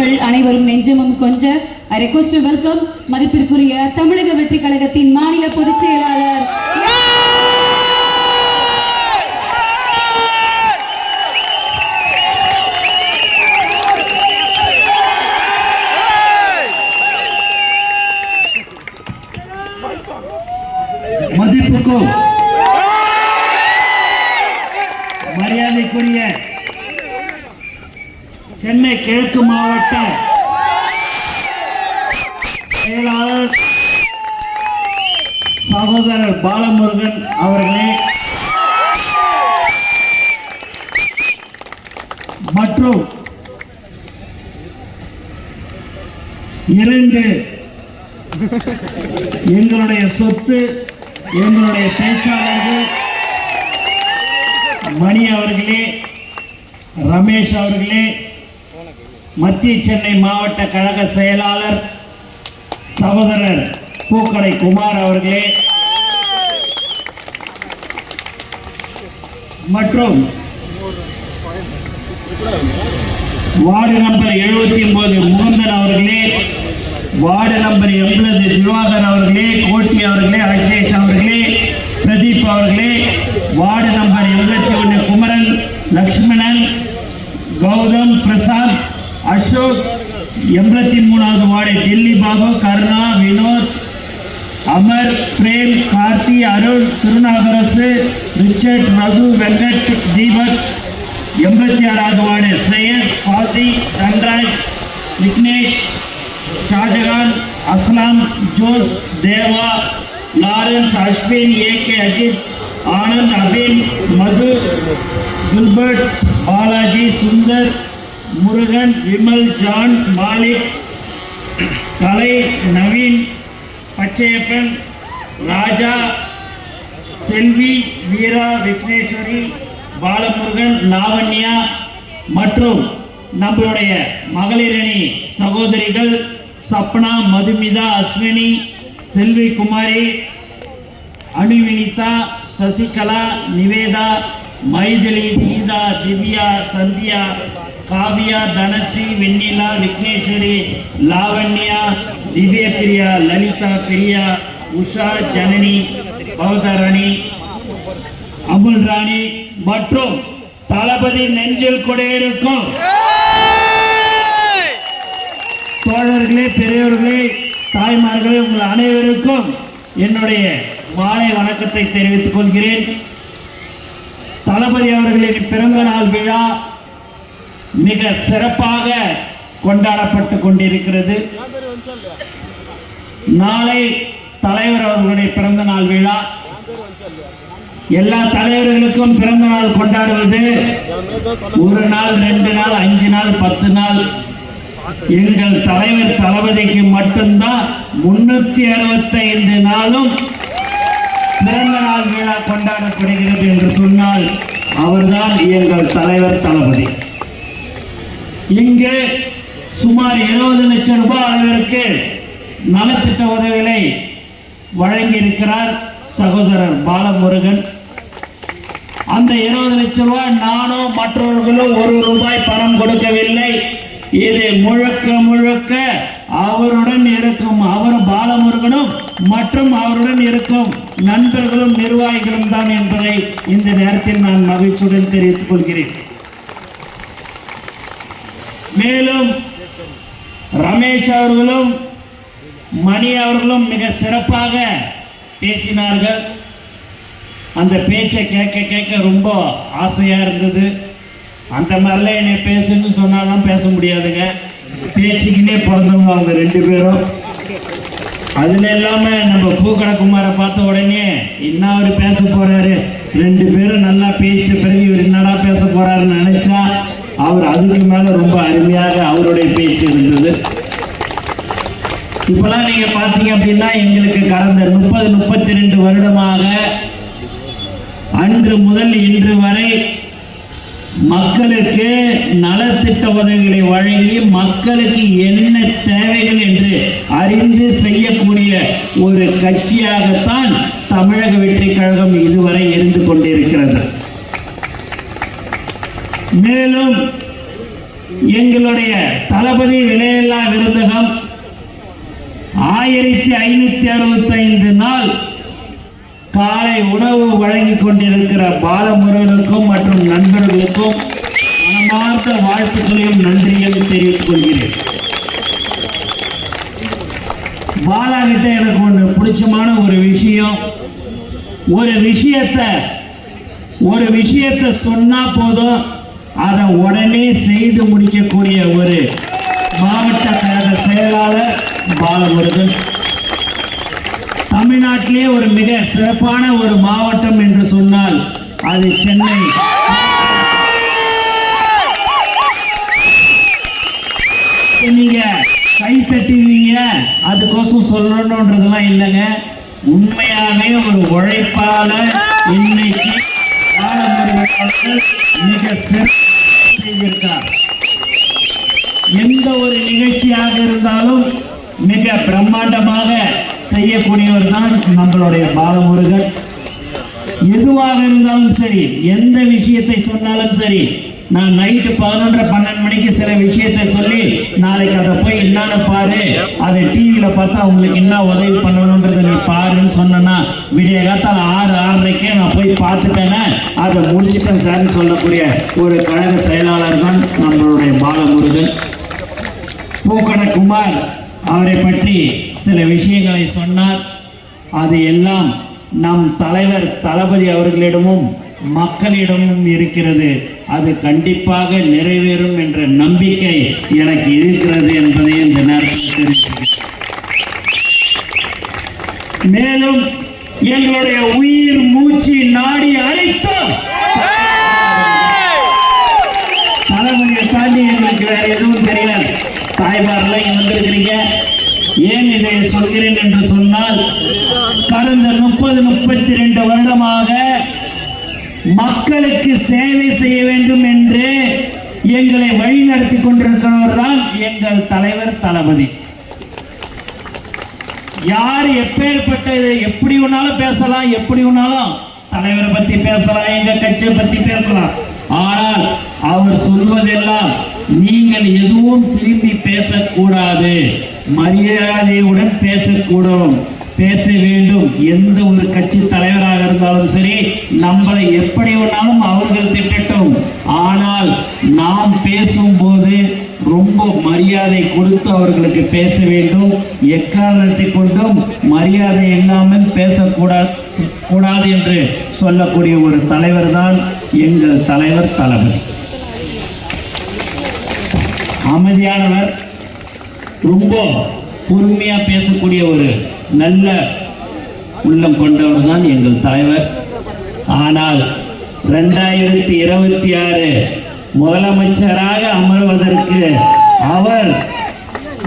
மக்கள் அனைவரும் நெஞ்சமும் கொஞ்ச ஐ ரெக்வஸ்ட் டு வெல்கம் மதிப்பிற்குரிய தமிழக வெற்றி கழகத்தின் மாநில பொதுச் செயலாளர். மதிப்புக்கும் மரியாதைக்குரிய சென்னை கிழக்கு மாவட்ட செயலாளர் சகோதரர் பாலமுருகன் அவர்களே மற்றும் இரண்டு எங்களுடைய சொத்து எங்களுடைய பேச்சாளர்கள் மணி அவர்களே ரமேஷ் அவர்களே மத்திய சென்னை மாவட்ட கழக செயலாளர் சகோதரர் பூக்கடை குமார் அவர்களே. மற்றும் வார்டு நம்பர் எழுபத்தி ஒன்பது முகுந்தன் அவர்களே வார்டு நம்பர் எண்பது திவாகர் அவர்களே கோட்டி அவர்களே அக்ஷேஷ் அவர்களே பிரதீப் அவர்களே வார்டு நம்பர் எண்பத்தி ஒன்று குமரன் லக்ஷ்மணன் கௌதம் பிரசாத் அசோக் எண்பத்தி மூணாவது வார்டு டெல்லி பாபு கருணா வினோத் அமர் பிரேம் கார்த்தி அருள் திருநாகரசு ரிச்சர்ட் ரகு வெங்கட் தீபக். எண்பத்தி ஆறாவது ward Syed Fasi Dhanraj Vignesh Shahjahan Aslam Jose Deva Lawrence Ashwin A K Ajith Anand Abin Madhu Gilbert Balaji Sundar Murugan Vimal John Malik Kalai Naveen Pachaiyappan Raja Selvi Veera Vigneshwari Balamurugan Lavanya மற்றும் நம்மளுடைய மகளிரணி சகோதரிகள் சப்னா மதுமிதா அஸ்வினி செல்வி குமாரி அணுவினிதா சசிகலா நிவேதா மைதிலி கீதா திவ்யா சந்தியா காவியா தனஸ்ரீ வெண்ணிலா விக்னேஸ்வரி லாவண்யா திவ்ய பிரியா லலிதா பிரியா உஷா ஜனனி பவதரணி அமுல் ராணி மற்றும் தளபதி நெஞ்சில் கொடையிருக்கும் தோழர்களே பெரியவர்களே தாய்மார்களே உங்கள் அனைவருக்கும் என்னுடைய மாலை வணக்கத்தை தெரிவித்துக் கொள்கிறேன். தளபதி அவர்களின் பிறந்த நாள் விழா மிக சிறப்பாக கொண்டாடப்பட்டு கொண்டிருக்கிறது. நாளை தலைவர் அவர்களுடைய பிறந்த நாள் விழா. எல்லா தலைவர்களுக்கும் பிறந்த நாள் கொண்டாடுவது ஒரு நாள் ரெண்டு நாள் அஞ்சு நாள் பத்து நாள். எங்கள் தலைவர் தளபதிக்கு மட்டும்தான் முன்னூத்தி அறுபத்தைந்து நாளும் பிறந்த நாள் விழா கொண்டாடப்படுகிறது என்று சொன்னால் அவர்தான் எங்கள் தலைவர் தளபதி. இங்கு சுமார் இருபது லட்சம் ரூபாய் அளவிற்கு நலத்திட்ட உதவிகளை வழங்கியிருக்கிறார் சகோதரர் பாலமுருகன். அந்த இருபது லட்சம் ரூபாய் நானோ மற்றவர்களும் ஒரு ரூபாய் பணம் கொடுக்கவில்லை. இது முழுக்க முழுக்க அவருடன் இருக்கும் அவர் பாலமுருகனும் மற்றும் அவருடன் இருக்கும் நண்பர்களும் நிர்வாகிகளும் தான் என்பதை இந்த நேரத்தில் நான் மகிழ்ச்சியுடன் தெரிவித்துக் கொள்கிறேன். மேலும் ரமேஷ் அவர்களும் மணி அவர்களும் மிக சிறப்பாக பேசினார்கள். அந்த பேச்சை கேட்க கேட்க ரொம்ப ஆசையாக இருந்தது. அந்த மாதிரிலாம் என்னை பேசுன்னு சொன்னாலும் பேச முடியாதுங்க. பேச்சுக்கினே பிறந்தவங்க அவங்க ரெண்டு பேரும். அதில் இல்லாமல் நம்ம பூக்கடகுமாரை பார்த்த உடனே என்ன அவர் பேச போகிறாரு ரெண்டு பேரும் நல்லா பேசிட்ட பிறகு இவர் என்னடா பேச போகிறாருன்னு நினச்சா? அவர் அதுக்கு மேலே ரொம்ப அருமையாக அவருடைய பேச்சு இருந்தது. இப்போலாம் நீங்கள் பார்த்தீங்க அப்படின்னா எங்களுக்கு கடந்த முப்பது முப்பத்தி ரெண்டு வருடமாக அன்று முதல் இன்று வரை மக்களுக்கு நலத்திட்ட உதவிகளை வழங்கி மக்களுக்கு என்ன தேவைகள் என்று அறிந்து செய்யக்கூடிய ஒரு கட்சியாகத்தான் தமிழக வெற்றி கழகம் இதுவரை இருந்து கொண்டிருக்கிறது. மேலும் எங்களுடைய தளபதி விலையில்லா விருந்தகம் ஆயிரத்தி ஐநூத்தி அறுபத்தைந்து நாள் காலை உணவு வழங்கி கொண்டிருக்கிற பாலமுருகனுக்கும் மற்றும் நண்பர்களுக்கும் மனமார்ந்த வாழ்த்துக்களையும் நன்றியும் தெரிவித்துக் கொள்கிறேன். பாலா கிட்ட எனக்கு ஒன்று பிடிச்சமான ஒரு விஷயம். ஒரு விஷயத்தை ஒரு விஷயத்தை சொன்னா போதும். அதை உடனே செய்து முடிக்கக்கூடிய ஒரு மாவட்ட கழக செயலாளர் பாலமுருகன். தமிழ்நாட்டிலே ஒரு மிக சிறப்பான ஒரு மாவட்டம் என்று சொன்னால் அது சென்னை. நீங்க கை தட்டுவீங்க அதுக்கோசம் சொல்லணுன்றதெல்லாம் இல்லைங்க. உண்மையாகவே ஒரு உழைப்பாளர் இன்னைக்கு பாலமுருகன் மிக சிறப்பு செய்திருக்கார் எந்த ஒரு நிகழ்ச்சியாக இருந்தாலும் மிக பிரம்மாண்டமாக செய்யக்கூடியவர் தான் நம்மளுடைய பாலமுருகன். எதுவாக இருந்தாலும் சரி எந்த விஷயத்தை சொன்னாலும் சரி நான் நைட்டு பதினொன்றரை பன்னெண்டு மணிக்கு சில விஷயத்தை சொல்லி நாளைக்கு அதை போய் என்னன்னு பாரு. அதை டிவியில் பார்த்தா உங்களுக்கு என்ன உதவி பண்ணணுன்றதை நீ பாருன்னு சொன்னேன்னா விடிய காத்தால் ஆறு ஆறரைக்கே நான் போய் பார்த்துட்டேன்னா அதை முடிச்சுட்டேன் சார்னு சொல்லக்கூடிய ஒரு கழக செயலாளர் தான் நம்மளுடைய பாலமுருகன். பூக்கட அவரை பற்றி சில விஷயங்களை சொன்னார். அது எல்லாம் நம் தலைவர் தளபதி அவர்களிடமும் மக்களிடமும் இருக்கிறது. அது கண்டிப்பாக நிறைவேறும் என்ற நம்பிக்கை எனக்கு இருக்கிறது என்பதை இந்த நேரத்தில் தெரிவிக்கிறேன். மேலும் எங்களுடைய உயிர் மூச்சு நாடி அனைத்தும் தலைமுறையை தாண்டி எங்களுக்கு வேற எதுவும் தெரியல. தாய்மாரெல்லாம் இங்க வந்திருக்கிறீங்க. ஏன் இதை சொல்கிறேன் என்று சொன்னால் கடந்த முப்பது முப்பத்தி ரெண்டு வருடமாக மக்களுக்கு சேவை செய்ய வேண்டும் என்று எங்களை வழிநடத்தி கொண்டிருக்கிறவர் தான் எங்கள் தலைவர் தளபதி. யார் எப்பேற்பட்ட எப்படி வேணாலும் பேசலாம் எப்படி வேணாலும் தலைவரை பத்தி பேசலாம் எங்க கட்சியை பத்தி பேசலாம். ஆனால் அவர் சொல்வதெல்லாம் நீங்கள் எதுவும் திரும்பி பேசக்கூடாது மரியாதையுடன் பேசக்கூடும். பேச வேண்டும். எந்த ஒரு கட்சி தலைவராக இருந்தாலும் சரி நம்மளை எப்படி வேணாலும் அவர்கள் திட்டட்டும். ஆனால் நாம் பேசும்போது ரொம்ப மரியாதை கொடுத்து அவர்களுக்கு பேச வேண்டும். எக்காரணத்தை கொண்டும் மரியாதை இல்லாமல் பேசக்கூடாது கூடாது என்று சொல்லக்கூடிய ஒரு தலைவர் தான் எங்கள் தலைவர் தளபதி. அமைதியானவர் ரொம்ப பொறுமையாக பேசக்கூடிய ஒரு நல்ல உள்ளம் கொண்டவர் தான் எங்கள் தலைவர். ஆனால் ரெண்டாயிரத்தி இருபத்தி ஆறு முதலமைச்சராக அமர்வதற்கு அவர்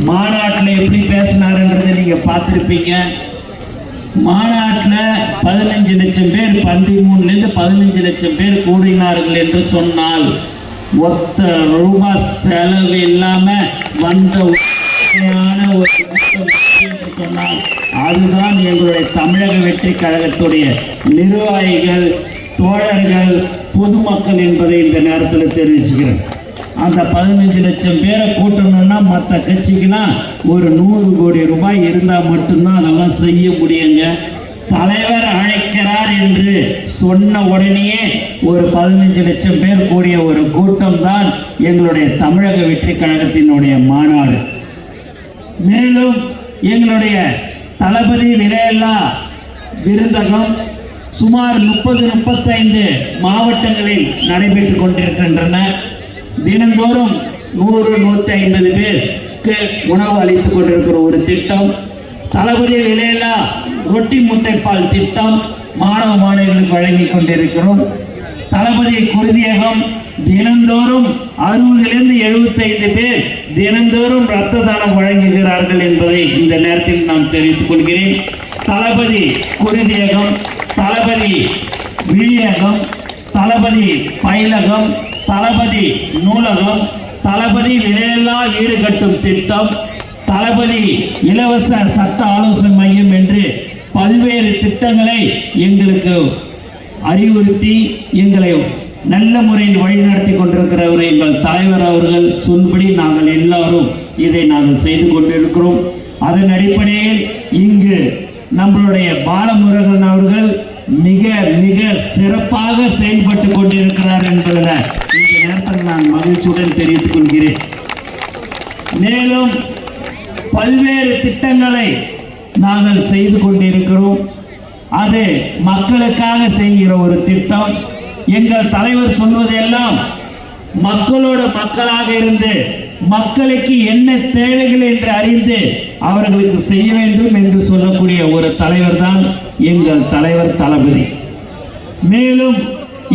மாநாட்டில் எப்படி பேசினாருன்றதை நீங்கள் பார்த்துருப்பீங்க. மாநாட்டில் பதினஞ்சு லட்சம் பேர் பதிமூணுலேருந்து பதினஞ்சு லட்சம் பேர் கூடினார்கள் என்று சொன்னால் ஒத்த ரூபாய் செலவு இல்லாமல் வந்த ஒரு அதுதான் எங்களுடைய தமிழக வெற்றி கழகத்துடைய நிர்வாகிகள் தோழர்கள் பொதுமக்கள் என்பதை இந்த நேரத்தில் தெரிவிச்சுக்கிறேன். அந்த பதினஞ்சு லட்சம் பேரை கூட்டணும்னா மற்ற கட்சிக்கெல்லாம் ஒரு நூறு கோடி ரூபாய் இருந்தால் மட்டும்தான் அதெல்லாம் செய்ய முடியுங்க. தலைவர் அழைக்கிறார் என்று சொன்ன உடனேயே ஒரு பதினஞ்சு லட்சம் பேர் கூடிய ஒரு கூட்டம் தான் எங்களுடைய தமிழக வெற்றி கழகத்தினுடைய மாநாடு. மேலும் எங்களுடைய தளபதி விலையில்லா விருந்தகம் சுமார் முப்பது முப்பத்தைந்து மாவட்டங்களில் நடைபெற்று கொண்டிருக்கின்றன. தினந்தோறும் நூறு நூற்றி ஐம்பது பேருக்கு உணவு அளித்துக் கொண்டிருக்கிற ஒரு திட்டம். தளபதி விலையில்லா ரொட்டி முட்டைப்பால் திட்டம் மாணவ மாணவிகளுக்கு வழங்கி கொண்டிருக்கிறோம். தளபதி குருதியகம் தினந்தோறும் அறுபதிலிருந்து எழுபத்தைந்து பேர் தினந்தோறும் இரத்த தானம் வழங்குகிறார்கள் என்பதை இந்த நேரத்தில் நான் தெரிவித்துக் கொள்கிறேன். தளபதி குருதியகம் தளபதி விழியகம் தளபதி பயிலகம் தளபதி நூலகம் தளபதி விலையில்லா வீடு கட்டும் திட்டம் தளபதி இலவச சட்ட ஆலோசனை மையம் என்று பல்வேறு திட்டங்களை எங்களுக்கு அறிவுறுத்தி எங்களை நல்ல முறையில் வழிநடத்தி கொண்டிருக்கிறவர் எங்கள் தலைவர் அவர்கள் சொல்படி நாங்கள் எல்லாரும் இதை நாங்கள் செய்து கொண்டிருக்கிறோம். அதன் அடிப்படையில் இங்கு நம்மளுடைய பாலமுருகன் அவர்கள் மிக மிக சிறப்பாக செயல்பட்டு கொண்டிருக்கிறார் என்பதில் இந்த நேரத்தில் நான் மகிழ்ச்சியுடன் தெரிவித்துக் கொள்கிறேன். மேலும் பல்வேறு திட்டங்களை நாங்கள் செய்து கொண்டிருக்கிறோம். அது மக்களுக்காக செய்கிற ஒரு திட்டம். எங்கள் தலைவர் சொல்வதெல்லாம் மக்களோட மக்களாக இருந்து மக்களுக்கு என்ன தேவைகள் என்று அறிந்து அவர்களுக்கு செய்ய வேண்டும் என்று சொல்லக்கூடிய ஒரு தலைவர் தான் எங்கள் தலைவர் தளபதி. மேலும்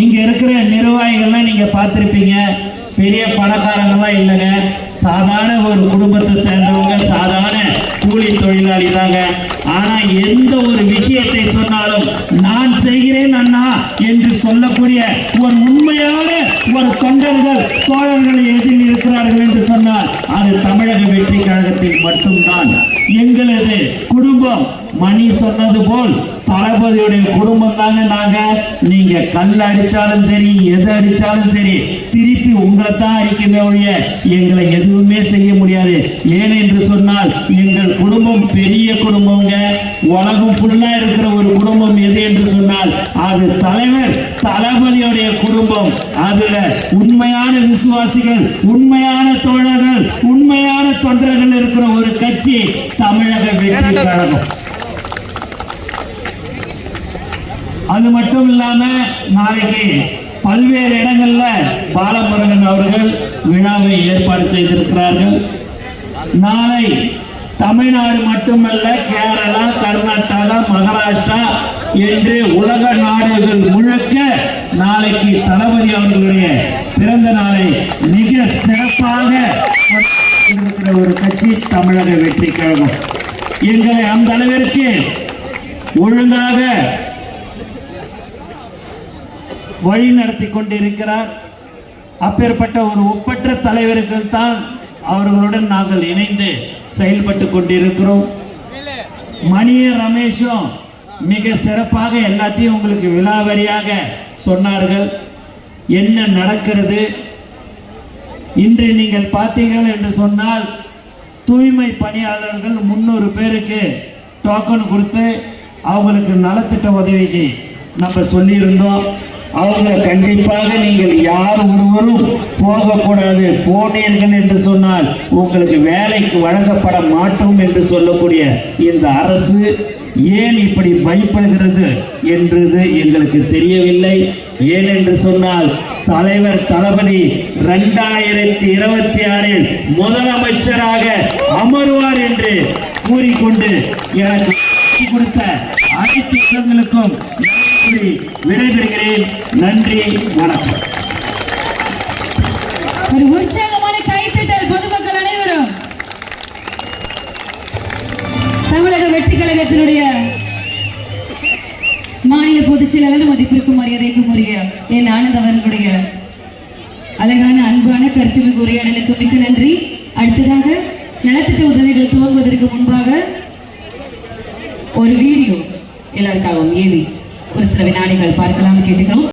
இங்கே இருக்கிற நிர்வாகிகள்லாம் நீங்கள் பார்த்துருப்பீங்க. பெரிய பணக்காரங்களாம் இல்லைங்க. சாதாரண ஒரு குடும்பத்தை சேர்ந்தவங்க சாதாரண கூலி தொழிலாளி தாங்க. ஆனா எந்த ஒரு விஷயத்தை சொன்னாலும் நான் செய்கிறேன் அண்ணா என்று சொல்லக்கூடிய ஒரு உண்மையான ஒரு தொண்டர்கள் தோழர்கள் எதில் இருக்கிறார்கள் என்று சொன்னால் அது தமிழக வெற்றி கழகத்தில் மட்டும்தான். எங்களது குடும்பம் மணி சொன்னது போல் தளபதியுடைய குடும்பம் தாங்க நாங்க. நீங்க கல் அடிச்சாலும் சரி எது அடிச்சாலும் சரி திரு திருப்பி உங்களை தான் அடிக்குமே ஒழிய எங்களை எதுவுமே செய்ய முடியாது. ஏன் என்று சொன்னால் எங்கள் குடும்பம் பெரிய குடும்பங்க. உலகம் ஃபுல்லா இருக்கிற ஒரு குடும்பம் எது என்று சொன்னால் அது தலைவர் தளபதியுடைய குடும்பம். அதுல உண்மையான விசுவாசிகள் உண்மையான தோழர்கள் உண்மையான தொண்டர்கள் இருக்கிற ஒரு கட்சி தமிழக வெற்றி கழகம். அது மட்டும் இல்லாம நாளைக்கு பல்வேறு இடங்கள்ல பாலமுருகன் அவர்கள் விழாவை ஏற்பாடு செய்திருக்கிறார்கள். நாளை தமிழ்நாடு மட்டுமல்ல கேரளா கர்நாடகா மகாராஷ்டிரா என்று உலக நாடுகள் முழுக்க நாளைக்கு தளபதி அவர்களுடைய பிறந்த நாளை மிக சிறப்பாக இருக்கிற ஒரு கட்சி தமிழக வெற்றி கழகம். எங்களை அந்த அளவிற்கு ஒழுங்காக வழி நடத்தி கொண்டிருக்கிறார். அப்பேற்பட்ட ஒரு ஒப்பற்ற தலைவர்கள் தான் அவர்களுடன் நாங்கள் இணைந்து செயல்பட்டு கொண்டிருக்கிறோம். மணிய ரமேஷும் மிக சிறப்பாக எல்லாத்தையும் உங்களுக்கு விலாவரியாக சொன்னார்கள். என்ன நடக்கிறது? இன்று நீங்கள் பார்த்தீர்கள் என்று சொன்னால் தூய்மை பணியாளர்கள் முந்நூறு பேருக்கு டோக்கன் கொடுத்து அவங்களுக்கு நலத்திட்ட உதவிக்கு நம்ம சொல்லியிருந்தோம். அவங்க கண்டிப்பாக நீங்கள் யார் ஒருவரும் போகக்கூடாது போனீர்கள் என்று சொன்னால் உங்களுக்கு வேலைக்கு வழங்கப்பட மாட்டோம் என்று சொல்லக்கூடிய இந்த அரசு ஏன் இப்படி பயப்படுகிறது என்றது எங்களுக்கு தெரியவில்லை. ஏன் என்று சொன்னால் தலைவர் தளபதி ரெண்டாயிரத்தி இருபத்தி ஆறில் முதலமைச்சராக அமருவார் என்று கூறிக்கொண்டு எனக்கு கொடுத்த அனைத்து இடங்களுக்கும் கூறி விடைபெறுகிறேன். நன்றி வணக்கம். ஒரு உற்சாகமான கைத்தட்டல் பொதுமக்கள் அனைவரும். தமிழக வெற்றி கழகத்தினுடைய மாநில பொதுச் செயலாளர் மதிப்பிற்கும் மரியாதைக்கும் உரிய என் ஆனந்த் அவர்களுடைய அழகான அன்பான கருத்துமிகு உரையாடலுக்கு மிக்க நன்றி. அடுத்ததாக நலத்திட்ட உதவிகள் துவங்குவதற்கு முன்பாக ஒரு வீடியோ எல்லாருக்காகவும் ஏவி சில வினாடிகள் பார்க்கலாம் கேட்டுக்கிறோம்.